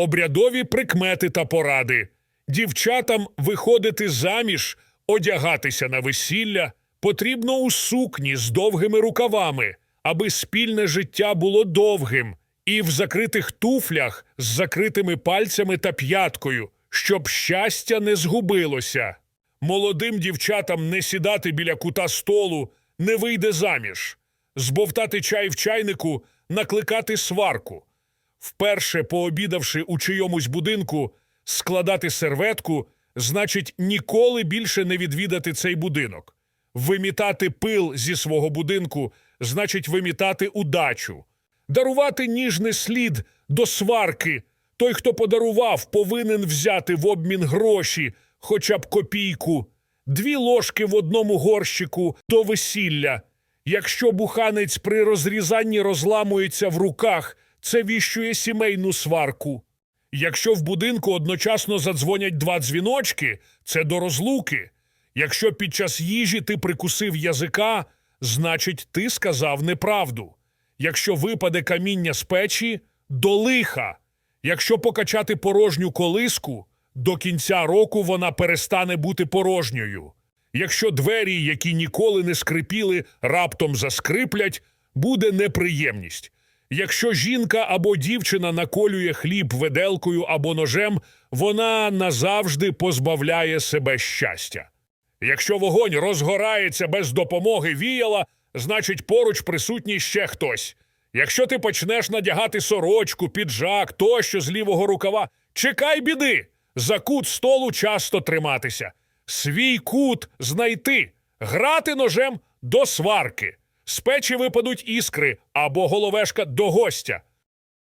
обрядові прикмети та поради. Дівчатам виходити заміж, одягатися на весілля потрібно у сукні з довгими рукавами, аби спільне життя було довгим, і в закритих туфлях з закритими пальцями та п'яткою, щоб щастя не згубилося. Молодим дівчатам не сідати біля кута столу, не вийде заміж, збовтати чай в чайнику, накликати сварку. Вперше пообідавши у чийомусь будинку, складати серветку значить ніколи більше не відвідати цей будинок. Вимітати пил зі свого будинку значить вимітати удачу. Дарувати ніжний слід до сварки. Той, хто подарував, повинен взяти в обмін гроші, хоча б копійку, дві ложки в одному горщику до весілля. Якщо буханець при розрізанні розламується в руках, це віщує сімейну сварку. Якщо в будинку одночасно задзвонять два дзвіночки, це до розлуки. Якщо під час їжі ти прикусив язика, значить ти сказав неправду. Якщо випаде каміння з печі, до лиха. Якщо покачати порожню колиску, до кінця року вона перестане бути порожньою. Якщо двері, які ніколи не скрипіли, раптом заскриплять, буде неприємність. Якщо жінка або дівчина наколює хліб виделкою або ножем, вона назавжди позбавляє себе щастя. Якщо вогонь розгорається без допомоги віяла, значить поруч присутній ще хтось. Якщо ти почнеш надягати сорочку, піджак тощо з лівого рукава, чекай біди! За кут столу часто триматися, свій кут знайти, грати ножем до сварки. З печі випадуть іскри або головешка до гостя.